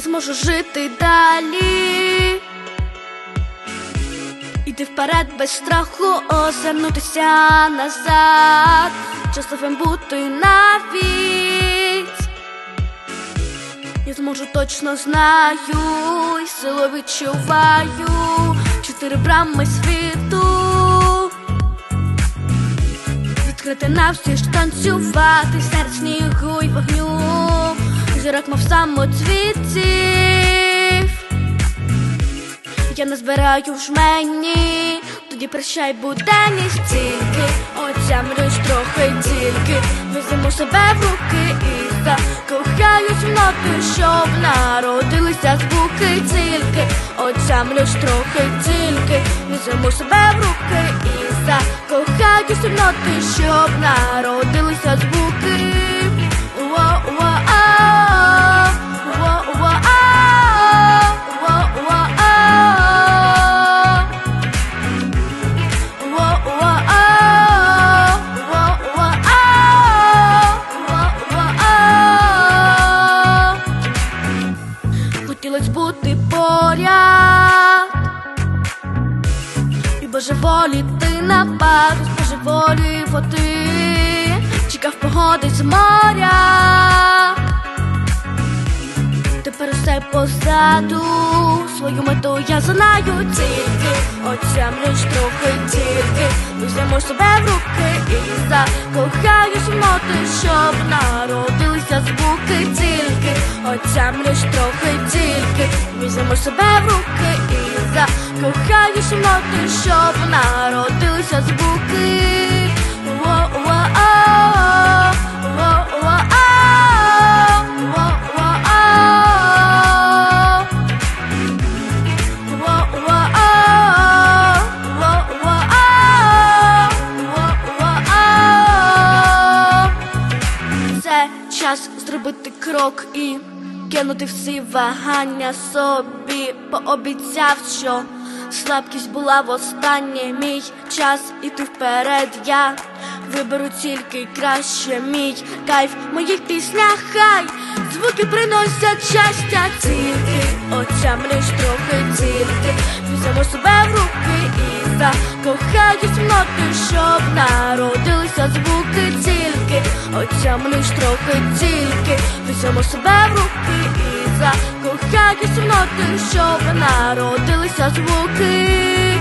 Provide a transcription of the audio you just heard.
зможу жити далі. Іти вперед без страху, озирнутися назад, щасливим бути навіть. Я зможу точно знаю, і силу відчуваю чотири брами світу. Відкрити на всі ж танцювати, серед снігу й вогню, зірок мов самоцвітів. Я не збираю жмені, тоді прощай буденність тільки Отямлюсь трохи тільки. Візьму себе в руки і закохаюсь в ноти, щоб народилися звуки тільки. Отямлюсь трохи тільки. Візьму себе в руки і закохаюсь в ноти, щоб народилися звуки і божеволіти на пару, божеволівати, чекав погоди з моря. Тепер усе позаду, свою мету я знаю тільки. Отямлюсь трохи тільки. Візьмемо себе в руки і закохаюсь в ноти, щоб народилися звуки тільки. Отямлюсь трохи тільки. Візьмемо себе в руки і закохаюсь в ноти, щоб народилися звуки час зробити крок і кинути всі вагання собі. Пообіцяв, що слабкість була в останнє мій час іти вперед. Я виберу тільки краще мій кайф в моїх піснях. Хай звуки приносять щастя тільки отямлюсь трохи тільки Візьмемо себе в руки і закохаюсь в ноти, щоб народилися звуки тільки. Отямлюсь трохи тільки. Візьмемо себе в руки і закохаюсь в ноти, щоб народилися звуки